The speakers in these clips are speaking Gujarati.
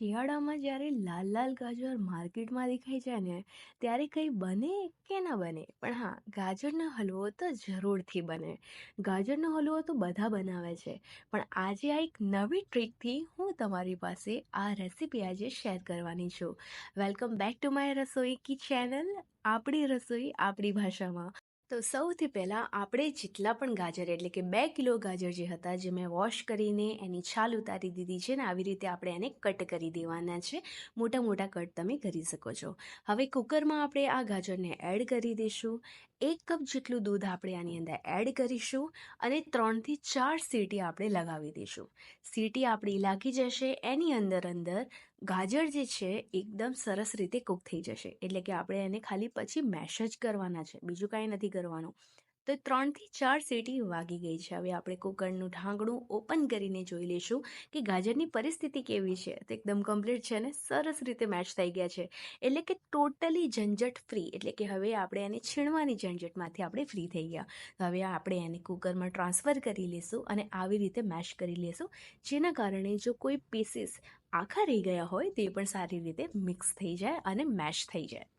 શિયાળામાં જ્યારે લાલ લાલ ગાજર માર્કેટમાં દેખાય જાય ને, ત્યારે કંઈ બને કે ના બને? પણ હા, ગાજરનો હલવો તો જરૂરથી બને. ગાજરનો હલવો તો બધા બનાવે છે. પણ આજે આ એક નવી ટ્રીકથી હું તમારી પાસે આ રેસીપી આજે શેર કરવાની છું. વેલકમ બેક ટુ માય રસોઈ કી ચેનલ આપણી રસોઈ આપણી ભાષામાં. તો સૌથી પહેલાં આપણે જેટલા પણ ગાજર, એટલે કે બે કિલો ગાજર જે હતા, જે મેં વોશ કરીને એની છાલ ઉતારી દીધી છે ને, આવી રીતે આપણે એને કટ કરી દેવાના છે. મોટા મોટા કટ તમે કરી શકો છો. હવે કુકરમાં આપણે આ ગાજરને એડ કરી દઈશું. એક કપ જેટલું દૂધ આપણે આની અંદર એડ કરીશું અને ત્રણથી ચાર સીટી આપણે લગાવી દઈશું. સીટી આપણી લાગી જશે, એની અંદર અંદર ગાજર જે છે એકદમ સરસ રીતે કૂક થઈ જશે. એટલે કે આપણે એને ખાલી પછી મેશ જ કરવાના છે. બીજું કાંઈ નથી કરવાનું. તો ત્રણથી ચાર સીટી વાગી ગઈ છે. હવે આપણે કુકરનું ઢાંકણું ઓપન કરીને જોઈ લઈશું કે ગાજરની પરિસ્થિતિ કેવી છે. તો એકદમ કમ્પ્લીટ છે અને સરસ રીતે મેચ થઈ ગયા છે. એટલે કે ટોટલી ઝંઝટ ફ્રી એટલે કે હવે આપણે એને છીણવાની ઝંઝટમાંથી આપણે ફ્રી થઈ ગયા. તો હવે આપણે એને કુકરમાં ટ્રાન્સફર કરી લઈશું અને આવી રીતે મેશ કરી લઈશું. જેના કારણે જો કોઈ પીસીસ આખા રહી ગયા હોય તે પણ સારી રીતે મિક્સ થઈ જાય અને મેશ થઈ જાય.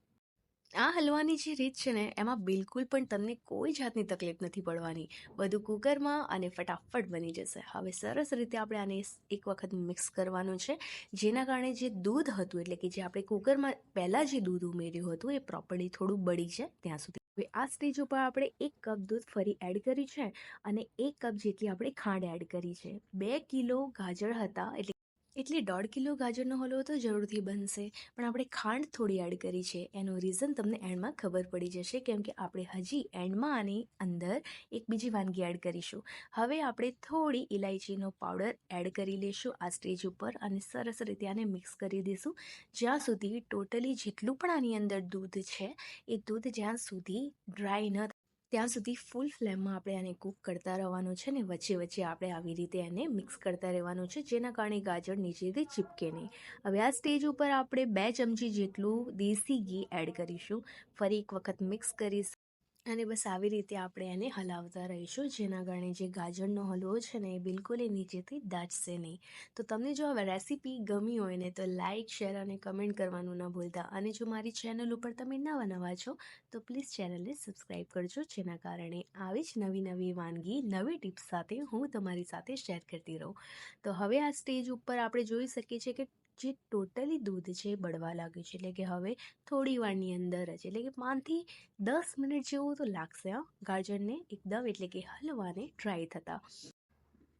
આ હલવાની જે રીત છે ને, એમાં બિલકુલ પણ તમને કોઈ જાતની તકલીફ નથી પડવાની. બધું કુકરમાં અને ફટાફટ બની જશે. હવે સરસ રીતે આપણે આને એક વખત મિક્સ કરવાનું છે. જેના કારણે જે દૂધ હતું, એટલે કે જે આપણે કુકરમાં પહેલાં જે દૂધ ઉમેર્યું હતું, એ પ્રોપરલી થોડું બળી છે ત્યાં સુધી. હવે આ સ્ટેજ ઉપર આપણે એક કપ દૂધ ફરી એડ કર્યું છે અને એક કપ જેટલી આપણે ખાંડ એડ કરી છે. બે કિલો ગાજર હતા, એટલે એટલે દોઢ કિલો ગાજરનો હલવો તો જરૂરથી બનશે. પણ આપણે ખાંડ થોડી એડ કરી છે. એનું રીઝન તમને એન્ડમાં ખબર પડી જશે, કેમ કે આપણે હજી એન્ડમાં આની અંદર એક બીજી વાનગી એડ કરીશું. હવે આપણે થોડી ઇલાયચીનો પાવડર એડ કરી લઈશું આ સ્ટેજ ઉપર અને સરસ રીતે આને મિક્સ કરી દઈશું. જ્યાં સુધી ટોટલી જેટલું પણ આની અંદર દૂધ છે, એ દૂધ જ્યાં સુધી ડ્રાય ન ત્યાં સુધી ફૂલ ફ્લેમમાં આપણે આને કૂક કરતા રહેવાનું છે ને, વચ્ચે વચ્ચે આપણે આવી રીતે એને મિક્સ કરતા રહેવાનું છે, જેના કારણે ગાજર નીચેથી ચીપકે નહીં. હવે આ સ્ટેજ ઉપર આપણે બે ચમચી જેટલું દેશી ઘી એડ કરીશું. ફરી એક વખત મિક્સ કરીશું. અને બસ આવી રીતે આપણે એને હલાવતા રહીશું. જેના કારણે જે ગાજરનો હલવો છે ને, એ બિલકુલ એ નીચેથી દાચશે નહીં. તો તમને જો આ રેસીપી ગમી હોય ને, તો લાઇક શેર અને કમેન્ટ કરવાનું ન ભૂલતા. અને જો મારી ચેનલ ઉપર તમે નવા નવા છો, તો પ્લીઝ ચેનલને સબસ્ક્રાઈબ કરજો. જેના કારણે આવી જ નવી નવી વાનગી, નવી ટિપ્સ સાથે હું તમારી સાથે શેર કરતી રહું. તો હવે આ સ્ટેજ ઉપર આપણે જોઈ શકીએ છીએ કે જે ટોટલી દૂધ છે બળવા લાગ્યું છે. એટલે કે હવે થોડી વારની અંદર જ, એટલે કે પાંચથી દસ મિનિટ જેવું તો લાગશે, હા. ગાજરને એકદમ, એટલે કે હલવાને ડ્રાય થતાં.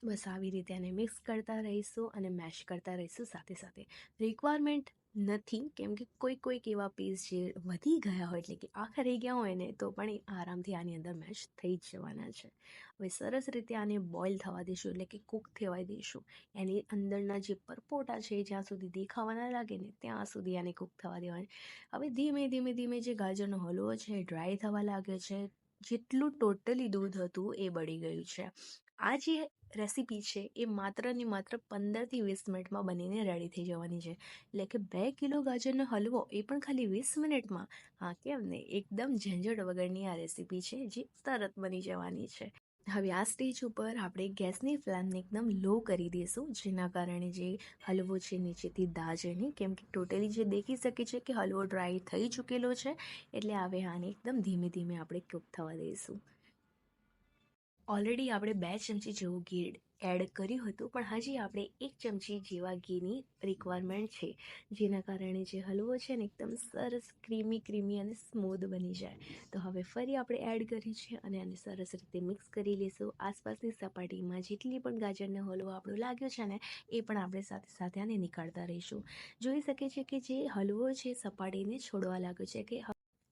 બસ આવી રીતે એને મિક્સ કરતા રહીશું અને મેશ કરતા રહીશું સાથે સાથે. રિક્વાયરમેન્ટ નથી. કેમ કે કોઈક કોઈક એવા પીસ જે વધી ગયા હોય, એટલે કે આખા રહી ગયા હોય ને, તો પણ એ આરામથી આની અંદર મેશ થઈ જ જવાના છે. હવે સરસ રીતે આને બોઇલ થવા દઈશું એટલે કે કૂક થવા દઈશું એની અંદરના જે પરપોટા છે જ્યાં સુધી દેખાવાના લાગે ને, ત્યાં સુધી આને કૂક થવા દેવાની હવે ધીમે ધીમે ધીમે જે ગાજરનો હલવો છે ડ્રાય થવા લાગે છે. જેટલું ટોટલી દૂધ હતું, એ બળી ગયું છે. આ જે રેસીપી છે, એ માત્ર ને માત્ર પંદરથી વીસ મિનિટમાં બનીને રેડી થઈ જવાની છે. એટલે કે બે કિલો ગાજરનો હલવો એ પણ ખાલી વીસ મિનિટમાં. હા, કેમ ને એકદમ ઝંઝટ વગરની આ રેસીપી છે, જે તરત બની જવાની છે. હવે આ સ્ટેજ ઉપર આપણે ગેસની ફ્લેમને એકદમ લો કરી દઈશું, જેના કારણે જે હલવો છે નીચેથી દાજે નહીં કેમ કે ટોટલી જે દેખી શકે છે કે હલવો ડ્રાય થઈ ચૂકેલો છે, એટલે હવે આને એકદમ ધીમે ધીમે આપણે કૂક થવા દઈશું. ઓલરેડી આપણે બે ચમચી જેવું ઘી એડ કર્યું હતું, પણ હજી આપણે એક ચમચી જેવા ઘીની રિક્વાયરમેન્ટ છે, જેના કારણે જે હલવો છે ને એકદમ સરસ ક્રીમી ક્રીમી અને સ્મૂધ બની જાય. તો હવે ફરી આપણે એડ કરી છે અને આને સરસ રીતે મિક્સ કરી લઈશું આસપાસની સપાટીમાં જેટલી પણ ગાજરનો હલવો આપણો લાગ્યો છે ને, એ પણ આપણે સાથે સાથે આને નીકાળતા રહીશું. જોઈ શકે છે કે જે હલવો છે, સપાટીને છોડવા લાગ્યો છે કે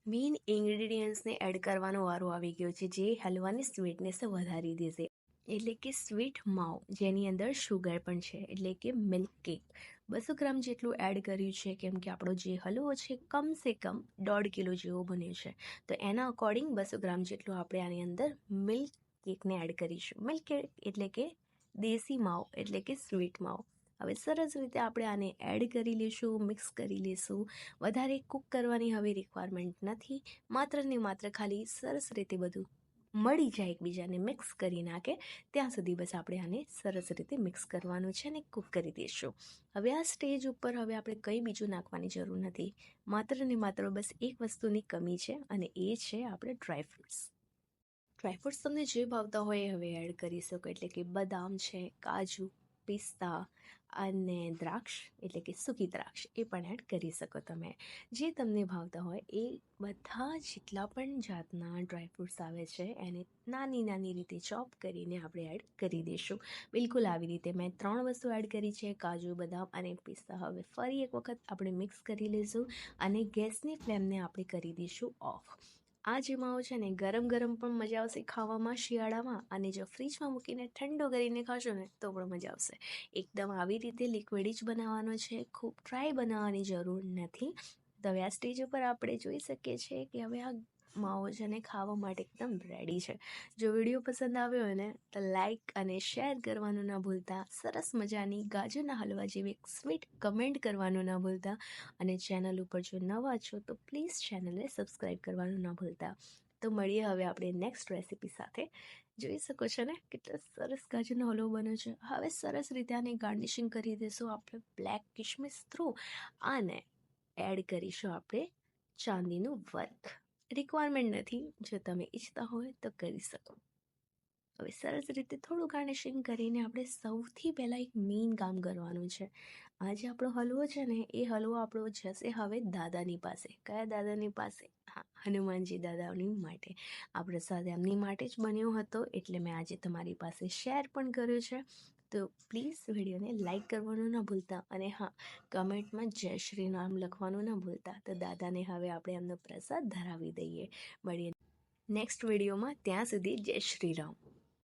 મેઇન ઇન્ગ્રીડિયન્ટ્સને એડ કરવાનો વારો આવી ગયો છે, જે હલવાની સ્વીટનેસ વધારી દેશે. એટલે કે સ્વીટ માવ, જેની અંદર શુગર પણ છે, એટલે કે મિલ્ક કેક બસો ગ્રામ જેટલું એડ કર્યું છે, કેમ કે આપણો જે હલવો છે, કમસે કમ દોઢ કિલો જેવો બન્યો છે. તો એના અકોર્ડિંગ બસો ગ્રામ જેટલું આપણે આની અંદર મિલ્ક કેકને એડ કરીશું. મિલ્ક કેક એટલે કે દેશી માવ, એટલે કે સ્વીટ માવ. હવે સરસ રીતે આપણે આને એડ કરી લઈશું મિક્સ કરી લઈશું વધારે કૂક કરવાની હવે રિક્વાયરમેન્ટ નથી. માત્ર ને માત્ર ખાલી સરસ રીતે બધું મળી જાય એકબીજાને મિક્સ કરી નાખે. ત્યાં સુધી બસ આપણે આને સરસ રીતે મિક્સ કરવાનું છે અને કૂક કરી દઈશું હવે આ સ્ટેજ ઉપર હવે આપણે કંઈ બીજું નાખવાની જરૂર નથી. માત્ર ને માત્ર બસ એક વસ્તુની કમી છે અને એ છે આપણે ડ્રાયફ્રૂટ્સ ડ્રાયફ્રૂટ્સ તમને જે ભાવતા હોય હવે એડ કરી શકો. એટલે કે બદામ છે, કાજુ પિસ્તા અને દ્રાક્ષ એટલે કે સૂકી દ્રાક્ષ એ પણ એડ કરી શકો તમે. જે તમને ભાવતા હોય એ બધા જેટલા પણ જાતના ડ્રાયફ્રૂટ્સ આવે છે એને નાની નાની રીતે ચોપ કરીને આપણે એડ કરી દઈશું. બિલકુલ આવી રીતે મેં ત્રણ વસ્તુ એડ કરી છે, કાજુ, બદામ અને પિસ્તા. હવે ફરી એક વખત આપણે મિક્સ કરી લઈશું અને ગેસની ફ્લેમને આપણે કરી દઈશું ઓફ. આ જીમાઓ છે ને ગરમ ગરમ પણ મજા આવશે ખાવામાં, શિયાળામાં અને જો ફ્રીજમાં મૂકીને ઠંડો કરીને ખાશો ને, તો પણ મજા આવશે. એકદમ આવી રીતે લિક્વિડ જ બનાવવાનો છે. ખૂબ ડ્રાય બનાવવાની જરૂર નથી. તો હવે આ સ્ટેજ ઉપર આપણે જોઈ શકીએ છીએ કે હવે આ માવો છે ને ખાવા માટે એકદમ રેડી છે. જો વીડિયો પસંદ આવ્યો હોય ને, તો લાઈક અને શેર કરવાનું ના ભૂલતા. સરસ મજાની ગાજરના હલવા જેવી એક સ્વીટ કમેન્ટ કરવાનું ના ભૂલતા. અને ચેનલ ઉપર જો નવા છો, તો પ્લીઝ ચેનલને સબસ્ક્રાઈબ કરવાનું ના ભૂલતા. તો મળીએ હવે આપણે નેક્સ્ટ રેસીપી સાથે. જોઈ શકો છો ને, કેટલો સરસ ગાજરનો હલવો બન્યો છે. હવે સરસ રીતે આને ગાર્નિશિંગ કરી દઈશું આપણે બ્લેક કિશમિશ થ્રુ અને એડ કરીશું આપણે ચાંદીનું વર્ક. રિક્વાયરમેન્ટ નથી. જો તમે ઈચ્છતા હોય તો કરી શકો. હવે સરસ રીતે થોડું ગાર્નિશિંગ કરીને આપણે સૌથી પહેલાં એક મેઇન કામ કરવાનું છે. આ જે આપણો હલવો છે ને, એ હલવો આપણો જશે હવે દાદાની પાસે. કયા દાદાની પાસે? હા, હનુમાનજી દાદાની માટે. આ પ્રસાદ એમની માટે જ બન્યો હતો, એટલે મેં આજે તમારી પાસે શેર પણ કર્યો છે. તો પ્લીઝ વિડીયોને લાઇક કરવાનું ના ભૂલતા અને હા, કમેન્ટમાં જય શ્રી નામ લખવાનું ના ભૂલતા. તો દાદાને હવે આપણે એમનો પ્રસાદ ધરાવી દઈએ. મળીએ નેક્સ્ટ વિડીયોમાં. ત્યાં સુધી જય શ્રી રામ.